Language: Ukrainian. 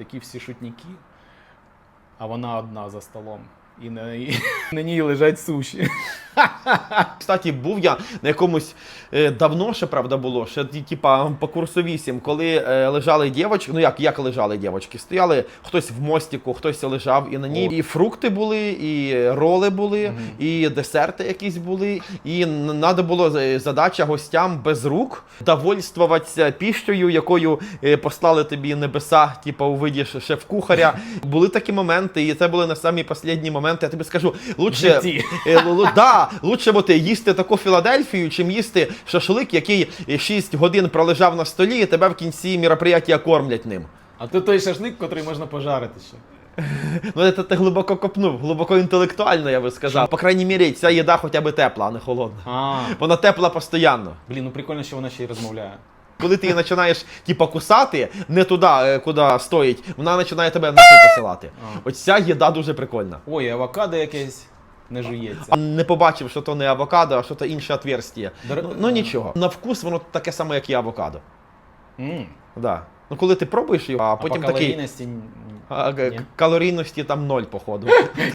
такі всі шутніки, а вона одна за столом. І на, і на ній лежать суші. Кстати, був я на якомусь е, давно ще правда було, ще типа по курсу 8, коли е, лежали дівчатки, ну як, як лежали дівчатки? Стояли хтось в мостику, хтось лежав, і на ній О. і фрукти були, і роли були, і десерти якісь були. І треба було е, задача гостям без рук довольствуватися піщею, якою е, послали тобі небеса, типа у виді шеф-кухаря. Були такі моменти, і це були на самі останні моменти. Я тобі скажу, лучше, да, лучше бути їсти таку Філадельфію, чим їсти шашлик, який 6 годин пролежав на столі, і тебе в кінці мероприятия кормлять ним. А то той шашлик, котрий можна пожарити ще. Ну, це ти глибоко копнув, глибоко інтелектуально, я би сказав. По крайній мірі, ця їда хоча б тепла, а не холодна. А, Вона тепла постійно. блін, ну прикольно, що вона ще й розмовляє. Коли ти її починаєш типа кусати не туди, е, куди стоїть, вона починає тебе нахуй посилати. Ось ця їда дуже прикольна. Ой, авокадо якесь не жується. А Не побачив, що то не авокадо, а що то інше отверстие. Дор- Ну, ну нічого. На вкус воно таке саме, як і авокадо. Mm. Да. Ну коли ти пробуєш його, а А потім по такий калорійності а, калорійності там ноль, походу.